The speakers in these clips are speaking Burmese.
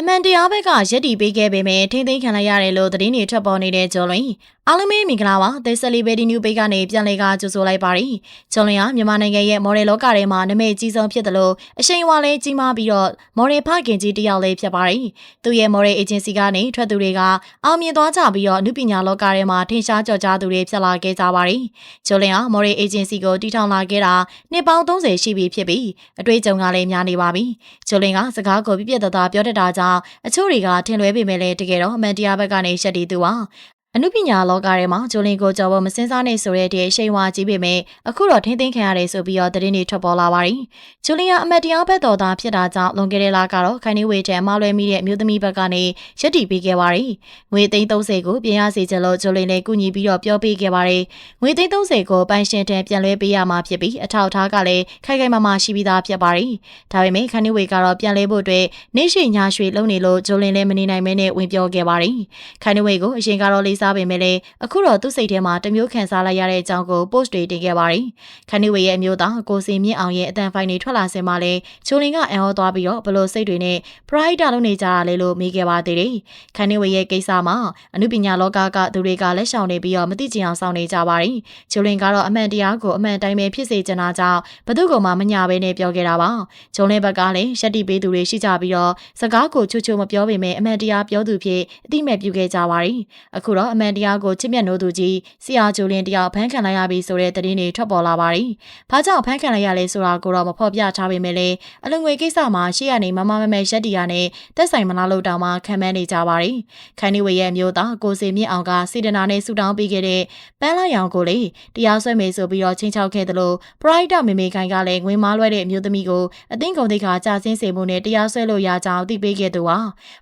အမှန်တရားဘက်ကရက်တီပေးခဲ့ပေမဲ့ထိမ့်သိမ်းခံလိုက်ရတယ်လို့သတင်းတွေထွက်ပေါ်နေတဲ့ကျော်လွင်အားလုံးပဲမင်္ဂလာပါသစ်ဆလီဘယ်ဒီနျူပေကနေပြန်လေကကြိုဆိုလိုက်ပါရီကျော်လွင်ဟာမြန်မာနိုင်ငံရဲ့မော်ဒယ်လောကထဲမှာနာမည်ကြီးဆုံးဖြစ်တယ်လို့အရှိန်အဝါလေးကြီးမားပြီးတော့မော်ဒယ်ဖခင်ကြီးတယောက်လေးဖြစ်ပါရီသူရဲ့မော်ဒယ်အေဂျင်စီကနေထွက်သူတွေကအောင်မြင်သွားကြပြီးတော့အမှုပညာလောကထဲမှာထင်ရှားကျော်ကြားသူတွေဖြစ်လာခဲ့ကြပါရီကျော်လွင်ဟာမော်ဒယ်အေဂျင်စီကိုတည်ထောင်လာခဲ့တာနှစ်ပေါင်း30ရှိပြီဖြစ်ပြီးအတွေ့အကြုံကလည်းများနေပါပြီကျော်လွင်ကစကားကိုပြပြတသားပြောတတ်တာကြောင့်အချို့တွေကထင်လွဲပေမဲ့လည်းတကယ်တော့အမှန်တရားဘက်ကနေရှက်တည်သူပါ အနုပညာလောကထဲမှာဂျိုလင်ကိုကြော်ဖို့မစင်စားနေဆိုတဲ့တဲ့အရှိန်ဝါကြီးပေမဲ့အခုတော့ထင်းသိမ်းခံရတယ်ဆိုပြီးတော့သတင်းတွေထွက်ပေါ်လာပါပြီ။ဂျိုလင်ကအမတ်တရားဘက်တော်သားဖြစ်တာကြောင့်လွန်ခဲ့တဲ့လကတော့ခိုင်နေဝေတံမလွဲမိတဲ့အမျိုးသမီးဘက်ကနေရက်တီပေးခဲ့ပါရီ။ငွေသိန်း30ကိုပြင်ရစီချလို့ဂျိုလင်လည်းကူညီပြီးတော့ပြောပေးခဲ့ပါရီ။ငွေသိန်း30ကိုပိုင်ရှင်တန်ပြန်လွှဲပေးရမှာဖြစ်ပြီးအထောက်အထားကလည်းခိုင်ခိုင်မာမာရှိပြီးသားဖြစ်ပါရီ။ဒါပေမဲ့ခိုင်နေဝေကတော့ပြန်လဲဖို့အတွက်နေရှိညာရွှေလုံနေလို့ဂျိုလင်လည်းမနေနိုင်မဲနဲ့ဝင်ပြောခဲ့ပါရီ။ခိုင်နေဝေကိုအရင်ကတော့လေးစားပေမဲ့လည်းအခုတော့သူ့စိတ်ထဲမှာတမျိုးခံစားလိုက်ရတဲ့အကြောင်းကို post တွေတင်ခဲ့ပါတယ်။ခန်းနီဝေရဲ့အမျိုးသားကိုစီမြင့်အောင်ရဲ့အတန်ဖိုင်တွေထွက်လာစင်မှာလဲချိုလင်ကအံ့ဩသွားပြီးတော့ဘလို့စိတ်တွေနဲ့ pride လုပ်နေကြတာလဲလို့မေးခဲ့ပါသေးတယ်။ခန်းနီဝေရဲ့ကိစ္စမှာအမှုပညာလောကကသူတွေကလက်ရှောင်နေပြီးတော့မသိချင်အောင်စောင့်နေကြပါတယ်။ချိုလင်ကတော့အမှန်တရားကိုအမှန်တိုင်းပဲဖြစ်စေချင်တာကြောင့်ဘသူကမှမညာဘဲနဲ့ပြောခဲ့တာပါ။ချိုလင်ဘက်ကလည်းရှက်တီပေးသူတွေရှိကြပြီးတော့စကားကိုချွတ်ချွတ်မပြောပေမဲ့အမှန်တရားပြောသူဖြစ်အတိမဲ့ပြုခဲ့ကြပါတယ်။အခုတော့အမှန်တရားကိုချစ်မြတ်နိုးသူကြီးဆရာဂျိုလင်တယောက်ဖမ်းခံလိုက်ရပြီဆိုတဲ့သတင်းတွေထွက်ပေါ်လာပါတယ်။ဘာကြောင့်ဖမ်းခံလိုက်ရလဲဆိုတာကိုတော့မဖော်ပြထားပေမဲ့လည်းအလုံငွေကိစ္စမှာရှေ့ကနေမမမမဲရက်တီယာနဲ့တက်ဆိုင်မလားလို့တောင်မှခံမှန်းနေကြပါတယ်။ခန်နီဝေရဲ့မျိုးသားကိုစီမြင့်အောင်ကစေတနာနဲ့ဆူတောင်းပေးခဲ့တဲ့ပန်းလာရောင်ကိုလေတရားစွဲမယ်ဆိုပြီးတော့ချင်းချောက်ခဲ့တယ်လို့ပရိုက်တာမေမေခိုင်ကလည်းငွေမားလွှဲတဲ့အမျိုးသမီးကိုအသိကုန်သိက္ခာကြာဆင်းစေမှုနဲ့တရားစွဲလို့ရကြောင်းသိပေးခဲ့သူဟာ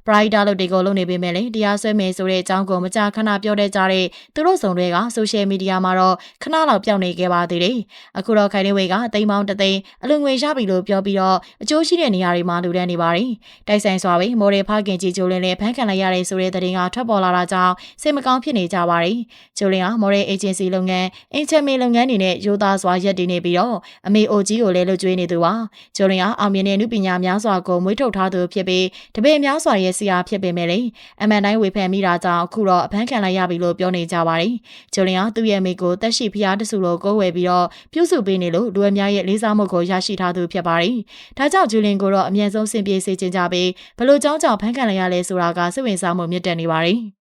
ပရိုက်တာလို့ဒီကိုလုပ်နေပေမဲ့လည်းတရားစွဲမယ်ဆိုတဲ့အကြောင်းကိုမကြာခဏပြောတဲ့ကြတဲ့သူတို့စုံတွေကဆိုရှယ်မီဒီယာမှာတော့ခဏလောက်ပြောင်းနေခဲ့ပါသေးတယ်။အခုတော့ခိုင်နေဝေကတိမ်ပေါင်းတသိန်းအလွန်ငွေရပြီလို့ပြောပြီးတော့အကျိုးရှိတဲ့နေရာတွေမှာလူတန်းနေပါတယ်။တိုက်ဆိုင်စွာပဲမော်ဒယ်ဖခင်ကြီးဂျိုလင်လည်းဖန်ခံလိုက်ရတဲ့ဆိုတဲ့သတင်းကထွက်ပေါ်လာတာကြောင့်စိတ်မကောင်းဖြစ်နေကြပါတယ်။ဂျိုလင်ကမော်ဒယ်အေဂျင်စီလုပ်ငန်းအင်ချမ်မီလုပ်ငန်းတွေနဲ့ရိုးသားစွာရပ်တည်နေပြီးတော့အမေအိုကြီးကိုလည်းလွတ်ကျွေးနေသူပါ။ဂျိုလင်ကအောင်မြင်တဲ့နုပညာများစွာကိုမွေးထုတ်ထားသူဖြစ်ပြီးတပည့်များစွာရဲ့ဆရာဖြစ်ပေမဲ့လည်းအမှန်တိုင်းဝေဖန်မိတာကြောင့်အခုတော့အဖမ်းခံလိုက်ရပြီလို့ပြောနေကြပါတယ်။ဂျိုလင်ကသူ့ရဲ့မိကိုတက်ရှိဖျားတဆူလို့ကိုးဝယ်ပြီးတော့ပြုစုပေးနေလို့လူအများရဲ့လေးစားမှုကိုရရှိထားသူဖြစ်ပါတယ်။ဒါကြောင့်ဂျူလင်ကိုတော့အမြဲဆုံးဆင်ပြေစေချင်ကြပြီးဘလို့ကြောင်းကြောင့်ဖန်ခံလိုက်ရလဲဆိုတာကစိတ်ဝင်စားမှုမြင့်တက်နေပါတယ်။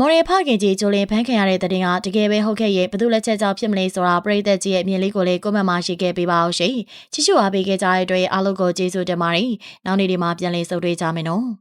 မော်ရဖခင်ကြီးဂျိုလင်ဖန်ခံရတဲ့တဲ့တင်ကတကယ်ပဲဟုတ်ခဲ့ရဲ့ဘသူလက်ချက်ကြောင့်ဖြစ်မလဲဆိုတာပရိသတ်ကြီးရဲ့အမြင်လေးကိုလည်းကွန်မန့်မှာရှိခဲ့ပေးပါအောင်ရှင်။ချစ်ချူအားပေးခဲ့ကြတဲ့အတွက်အားလုံးကိုကျေးဇူးတင်ပါတယ်။နောက်နေ့ဒီမှာပြန်လည်ဆုံတွေ့ကြမယ်နော်။